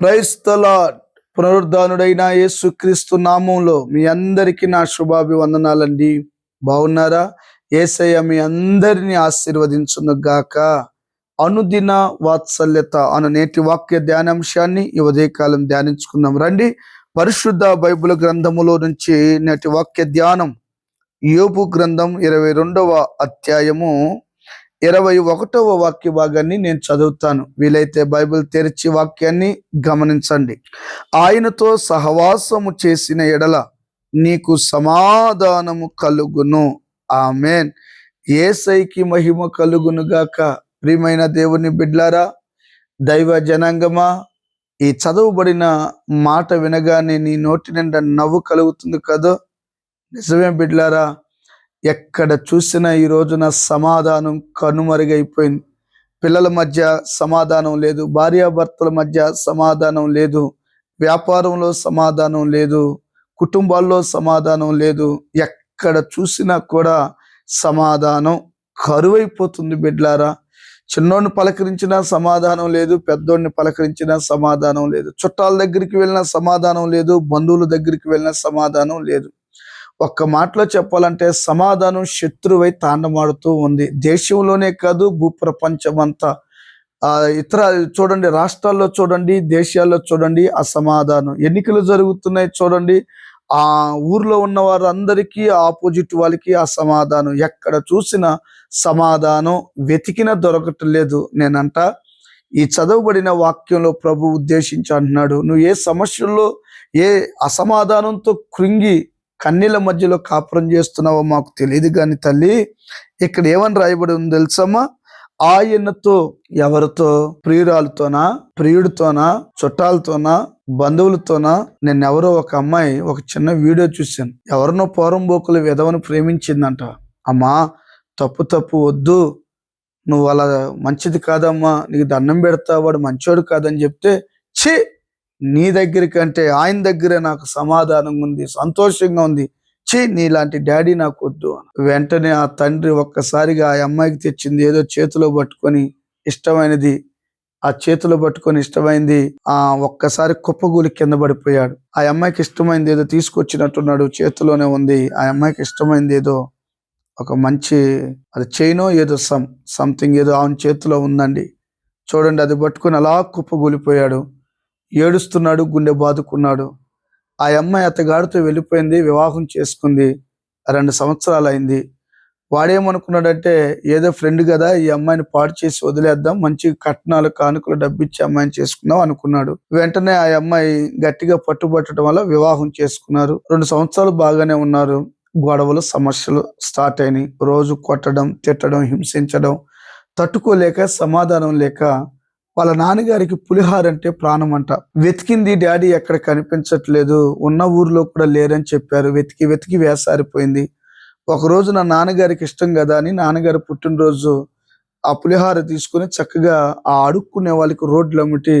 క్రైస్తలాడ్ పునరుద్ధానుడైన యేసుక్రీస్తు నామంలో మీ అందరికీ నా శుభాభివందనాలండి. బాగున్నారా? ఏసయ్య మీ అందరిని ఆశీర్వదించును గాక. అనుదిన వాత్సల్యత అను నేటి వాక్య ధ్యానాంశాన్ని ఈ ఉదయకాలం ధ్యానించుకుందాం. రండి పరిశుద్ధ బైబిల్ గ్రంథములో నుంచి నేటి వాక్య ధ్యానం. యోపు గ్రంథం ఇరవై రెండవ అధ్యాయము ఇరవై ఒకటవ వాక్య భాగాన్ని నేను చదువుతాను. వీలైతే బైబిల్ తెరిచి వాక్యాన్ని గమనించండి. ఆయనతో సహవాసము చేసిన ఎడల నీకు సమాధానము కలుగును. ఆమెన్. ఏసైకి మహిమ కలుగును గాక. ప్రియమైన దేవుని బిడ్లారా దైవ జనాంగమా ఈ చదువుబడిన మాట వినగానే నీ నోటి నిండా నవ్వు కలుగుతుంది కదా. నిజమే బిడ్లారా ఎక్కడ చూసినా ఈ రోజున సమాధానం కనుమరుగైపోయింది. పిల్లల మధ్య సమాధానం లేదు. భార్యాభర్తల మధ్య సమాధానం లేదు. వ్యాపారంలో సమాధానం లేదు. కుటుంబాల్లో సమాధానం లేదు. ఎక్కడ చూసినా కూడా సమాధానం కరువైపోతుంది బిడ్లారా. చిన్నోడిని పలకరించినా సమాధానం లేదు. పెద్దోడిని పలకరించినా సమాధానం లేదు. చుట్టాల దగ్గరికి వెళ్ళిన సమాధానం లేదు. బంధువుల దగ్గరికి వెళ్ళినా సమాధానం లేదు. ఒక్క మాటలో చెప్పాలంటే సమాధానం శత్రువై తాండమాడుతూ ఉంది. దేశంలోనే కాదు భూప్రపంచమంతా. ఇతర చూడండి రాష్ట్రాల్లో చూడండి దేశాల్లో చూడండి అసమాధానం. ఎన్నికలు జరుగుతున్నాయి చూడండి. ఆ ఊర్లో ఉన్న వారందరికీ ఆపోజిట్ వాళ్ళకి అసమాధానం. ఎక్కడ చూసినా సమాధానం వెతికిన దొరకటం లేదు నేనంట. ఈ చదవబడిన వాక్యంలో ప్రభు ఉద్దేశించి అంటున్నాడు నువ్వు ఏ సమస్యల్లో ఏ అసమాధానంతో కృంగి కన్నీల మధ్యలో కాపురం చేస్తున్నావో మాకు తెలియదు కానీ తల్లి ఇక్కడ ఏమని రాయబడి ఉంది తెలుసమ్మా? ఆయనతో ఎవరితో? ప్రియురాలతోనా? ప్రియుడితోనా? చుట్టాలతోనా? బంధువులతోనా? నేను ఎవరో ఒక అమ్మాయి ఒక చిన్న వీడియో చూశాను. ఎవరినో పోరం బోకులు విధవను ప్రేమించిందంట. అమ్మా తప్పు తప్పు వద్దు. నువ్వు అలా మంచిది కాదమ్మా. నీకు దండం పెడతా వాడు మంచోడు కాదని చెప్తే ఛీ! నీ దగ్గరికి అంటే ఆయన దగ్గరే నాకు సమాధానం ఉంది సంతోషంగా ఉంది. ఛీ నీలాంటి డాడీ నాకు వద్దు అని. వెంటనే ఆ తండ్రి ఒక్కసారిగా ఆ అమ్మాయికి తెచ్చింది ఏదో చేతిలో పట్టుకొని ఇష్టమైనది ఆ చేతిలో పట్టుకొని ఇష్టమైంది ఆ ఒక్కసారి కుప్పగూలి కింద పడిపోయాడు. ఆ అమ్మాయికి ఇష్టమైంది ఏదో తీసుకొచ్చినట్టున్నాడు చేతిలోనే ఉంది. ఆ అమ్మాయికి ఇష్టమైంది ఏదో ఒక మంచి అది చైనో ఏదో సమ్ సంథింగ్ ఏదో ఆమె చేతిలో ఉందండి. చూడండి అది పట్టుకొని అలా కుప్పగూలిపోయాడు. ఏడుస్తున్నాడు గుండె బాదుకున్నాడు. ఆ అమ్మాయి అతగాడితో వెళ్ళిపోయింది వివాహం చేసుకుంది. రెండు సంవత్సరాలు అయింది వాడేమనుకున్నాడంటే ఏదో ఫ్రెండ్ కదా ఈ అమ్మాయిని పాడు చేసి వదిలేద్దాం మంచి కట్నాలు కానుకలు డబ్బిచ్చి అమ్మాయిని చేసుకుందాం అనుకున్నాడు. వెంటనే ఆ అమ్మాయి గట్టిగా పట్టుబట్టడం వల్ల వివాహం చేసుకున్నారు. రెండు సంవత్సరాలు బాగానే ఉన్నారు. గొడవలు సమస్యలు స్టార్ట్ అయినాయి. రోజు కొట్టడం తిట్టడం హింసించడం తట్టుకోలేక సమాధానం లేక వాళ్ళ నాన్నగారికి పులిహార అంటే ప్రాణం అంట వెతికింది డాడీ ఎక్కడ కనిపించట్లేదు. ఉన్న ఊర్లో కూడా లేరని చెప్పారు. వెతికి వెతికి వేసారిపోయింది. ఒక రోజు నా నాన్నగారికి ఇష్టం కదా అని నాన్నగారు పుట్టినరోజు ఆ పులిహార తీసుకొని చక్కగా ఆ అడుక్కునే వాళ్ళకి రోడ్లు అమ్మిటి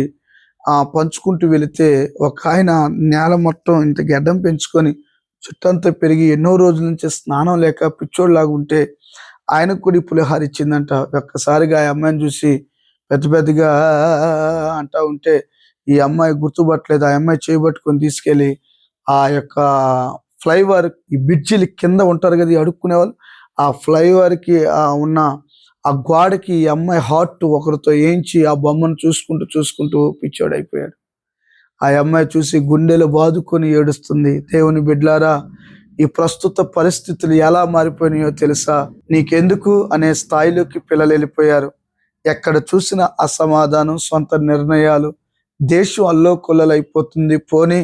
ఆ పంచుకుంటూ వెళితే ఒక ఆయన నేల మొత్తం ఇంత గడ్డం పెంచుకొని చుట్టంతా పెరిగి ఎన్నో రోజుల నుంచి స్నానం లేక పిచ్చోళ్ళలాగా ఉంటే ఆయనకు కూడా పులిహార ఇచ్చిందంట. ఒక్కసారిగా ఆ అమ్మాయిని చూసి పెద్ద పెద్దగా అంటా ఉంటే ఈ అమ్మాయి గుర్తుపట్టలేదు. ఆ అమ్మాయి చేయబట్టుకొని తీసుకెళ్ళి ఆ యొక్క ఫ్లైఓవర్ ఈ బ్రిడ్జిలు కింద ఉంటారు కదా అడుక్కునే వాళ్ళు ఆ ఫ్లైఓవర్కి ఆ ఉన్న ఆ గోడకి ఈ అమ్మాయి హార్ట్ ఒకరితో ఏంచి ఆ బొమ్మను చూసుకుంటూ చూసుకుంటూ పిచ్చోడైపోయాడు ఆ అమ్మాయి చూసి గుండెలు బాదుకొని ఏడుస్తుంది. దేవుని బిడ్లారా ఈ ప్రస్తుత పరిస్థితులు ఎలా మారిపోయినాయో తెలుసా? నీకెందుకు? అనే స్థాయిలోకి పిల్లలు వెళ్ళిపోయారు. ఎక్కడ చూసిన అసమాధానం సొంత నిర్ణయాలు. దేశం అల్లోకొల్లలైపోతుంది పోనీ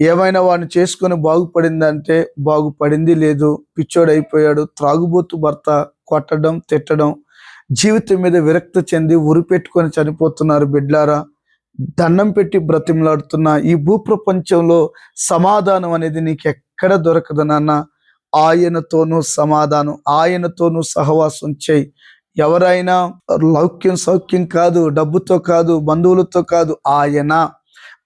ఏమైనా వాడిని చేసుకొని బాగుపడిందంటే బాగుపడింది లేదు. పిచ్చోడైపోయాడు. త్రాగుబోతు భర్త కొట్టడం తిట్టడం జీవితం మీద విరక్తి చెంది ఉరిపెట్టుకొని చనిపోతున్నారు బిడ్లారా. దండం పెట్టి బ్రతిమలాడుతున్న ఈ భూప్రపంచంలో సమాధానం అనేది నీకు ఎక్కడ దొరకదు నాన్న. ఆయనతోనూ సమాధానం ఆయనతోనూ సహవాసం చేయి. ఎవరైనా లౌక్యం సౌఖ్యం కాదు డబ్బుతో కాదు బంధువులతో కాదు ఆయన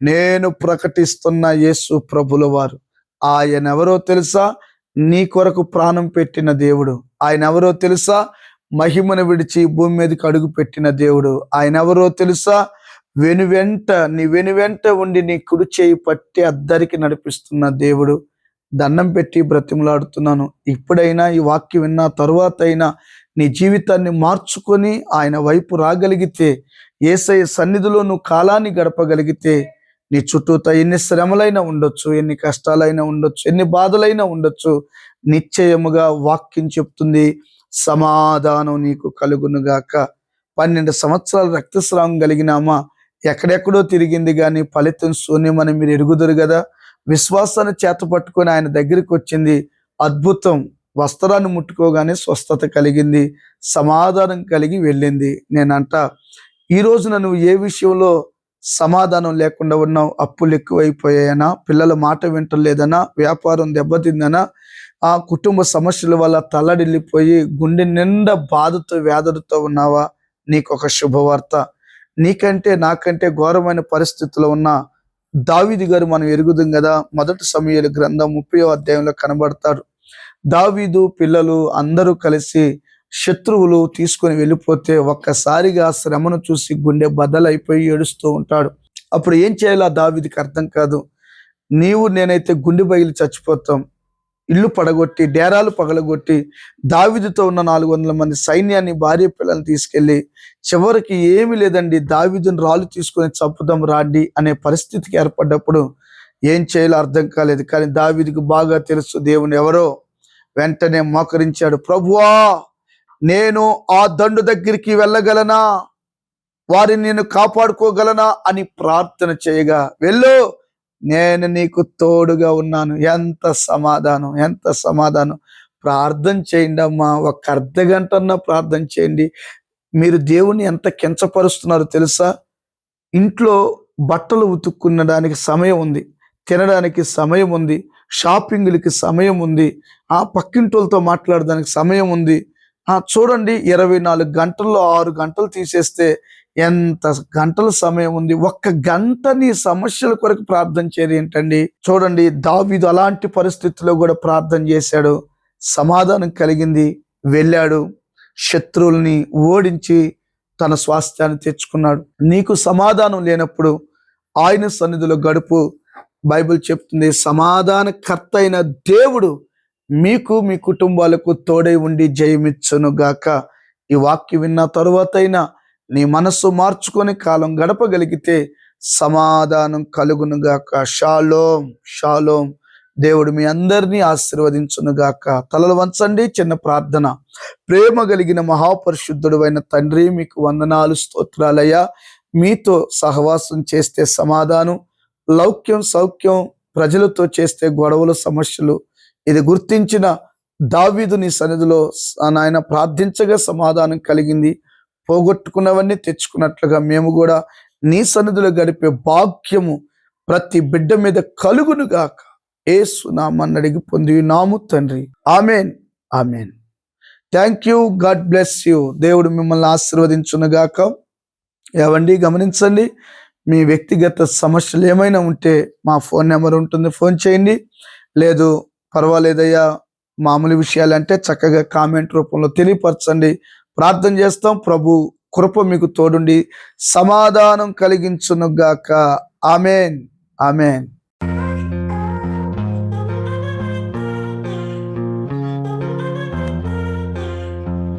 నేను ప్రకటిస్తున్న యేసు ప్రభుల వారు. ఆయన ఎవరో తెలుసా? నీ కొరకు ప్రాణం పెట్టిన దేవుడు. ఆయన ఎవరో తెలుసా? మహిమను విడిచి భూమి మీదకి అడుగు పెట్టిన దేవుడు. ఆయన ఎవరో తెలుసా? వెనువెంట నీ వెను వెంట ఉండి నీ కుడి చేయి పట్టి అద్దరికి నడిపిస్తున్న దేవుడు. దండం పెట్టి బ్రతిమలాడుతున్నాను. ఇప్పుడైనా ఈ వాక్యం విన్న తరువాత అయినా నీ జీవితాన్ని మార్చుకొని ఆయన వైపు రాగలిగితే ఏసయ్య సన్నిధిలో నువ్వు కాలాన్ని గడపగలిగితే నీ చుట్టూత ఎన్ని శ్రమలైనా ఉండొచ్చు ఎన్ని కష్టాలైనా ఉండొచ్చు ఎన్ని బాధలైనా ఉండొచ్చు నిశ్చయముగా వాక్యం చెప్తుంది సమాధానం నీకు కలుగునుగాక. పన్నెండు సంవత్సరాలు రక్తస్రావం కలిగినామా? ఎక్కడెక్కడో తిరిగింది కానీ ఫలితం శూన్యమని మీరు ఎరుగుదురు కదా విశ్వాసాన్ని చేత పట్టుకొని ఆయన దగ్గరికి వచ్చింది. అద్భుతం. వస్త్రాన్ని ముట్టుకోగానే స్వస్థత కలిగింది సమాధానం కలిగి వెళ్ళింది. నేనంట ఈ రోజున నువ్వు ఏ విషయంలో సమాధానం లేకుండా ఉన్నావు? అప్పులు ఎక్కువైపోయాయనా? పిల్లల మాట వింటలేదనా? వ్యాపారం దెబ్బతిందనా? ఆ కుటుంబ సమస్యల వల్ల తల్లడిల్లిపోయి గుండె నిండా బాధతో వ్యాధులతో ఉన్నావా? నీకు ఒక శుభవార్త. నీకంటే నాకంటే ఘోరమైన పరిస్థితుల్లో ఉన్న దావిది గారు మనం ఎరుగుదాం కదా మొదటి సమయాల గ్రంథం ముప్పై అధ్యాయంలో కనబడతాడు దావీదు పిల్లలు అందరూ కలిసి శత్రువులు తీసుకొని వెళ్ళిపోతే ఒక్కసారిగా శ్రమను చూసి గుండె బద్దలైపోయి ఏడుస్తూ ఉంటాడు. అప్పుడు ఏం చేయాలో ఆ దావీదికి అర్థం కాదు. నీవు నేనైతే గుండె బయలు చచ్చిపోతాం. ఇల్లు పడగొట్టి డేరాలు పగలగొట్టి దావిదుతో ఉన్న నాలుగు వందల మంది సైన్యాన్ని భార్య పిల్లల్ని తీసుకెళ్ళి చివరికి ఏమీ లేదండి దావిదుని రాళ్ళు తీసుకొని చంపుదాం రాండి అనే పరిస్థితికి ఏర్పడ్డప్పుడు ఏం చేయాలో అర్థం కాలేదు. కానీ దావిదికి బాగా తెలుసు దేవుని ఎవరో. వెంటనే మోకరించాడు ప్రభువా నేను ఆ దండు దగ్గరికి వెళ్ళగలనా? వారిని నేను కాపాడుకోగలనా? అని ప్రార్థన చేయగా వెళ్ళు నేను నీకు తోడుగా ఉన్నాను. ఎంత సమాధానం ఎంత సమాధానం. ప్రార్థన చేయండి అమ్మా. ఒక అర్ధ గంట ప్రార్థన చేయండి. మీరు దేవుని ఎంత కించపరుస్తున్నారో తెలుసా? ఇంట్లో బట్టలు ఉతుక్కునడానికి సమయం ఉంది తినడానికి సమయం ఉంది. షాపింగ్లకి సమయం ఉంది. ఆ పక్కింటోళ్ళతో మాట్లాడడానికి సమయం ఉంది. ఆ చూడండి ఇరవై నాలుగు గంటల్లో ఆరు గంటలు తీసేస్తే ఎంత గంటల సమయం ఉంది. ఒక్క గంట నీ సమస్యల కొరకు ప్రార్థన చేయరు ఏంటండి? చూడండి దావీదు అలాంటి పరిస్థితుల్లో కూడా ప్రార్థన చేశాడు. సమాధానం కలిగింది. వెళ్ళాడు. శత్రువుల్ని ఓడించి తన స్వాస్థ్యాన్ని తెచ్చుకున్నాడు. నీకు సమాధానం లేనప్పుడు ఆయన సన్నిధిలో గడుపు బైబిల్ చెప్తుంది సమాధానకర్త అయిన దేవుడు మీకు మీ కుటుంబాలకు తోడై ఉండి జయమిచ్చును గాక ఈ వాక్యం విన్న తరువాతైనా అయినా నీ మనస్సు మార్చుకొని కాలం గడపగలిగితే సమాధానం కలుగును గాక షాలోం షాలోం. దేవుడు మీ అందరినీ ఆశీర్వదించును గాక తలలు వంచండి చిన్న ప్రార్థన. ప్రేమ కలిగిన మహాపరిశుద్ధుడు అయిన తండ్రి మీకు వందనాలు స్తోత్రాలయ్యా. మీతో సహవాసం చేస్తే సమాధానం లౌక్యం సౌఖ్యం ప్రజలతో చేస్తే గొడవలు సమస్యలు. ఇది గుర్తించిన దావీదు నీ సన్నిధిలో నాయన ప్రార్థించగా సమాధానం కలిగింది. పోగొట్టుకున్నవన్నీ తెచ్చుకున్నట్లుగా మేము కూడా నీ సన్నిధిలో గడిపే భాగ్యము ప్రతి బిడ్డ మీద కలుగును గాక. ఏసు నామని అడిగి పొంది నాము తండ్రి. Amen. Amen. Thank you. God bless you. దేవుడు మిమ్మల్ని ఆశీర్వదించును గాక. ఏవండి? గమనించండి. మీ వ్యక్తిగత సమస్యలు ఏమైనా ఉంటే మా ఫోన్ నెంబర్ ఉంటుంది. ఫోన్ చేయండి. లేదు పర్వాలేదయ్యా మామూలు విషయాలు అంటే చక్కగా కామెంట్ రూపంలో తెలియపరచండి. ప్రార్థన చేస్తాం. ప్రభు కృప మీకు తోడుండి. సమాధానం కలిగించునుగాక. ఆమెన్. ఆమెన్.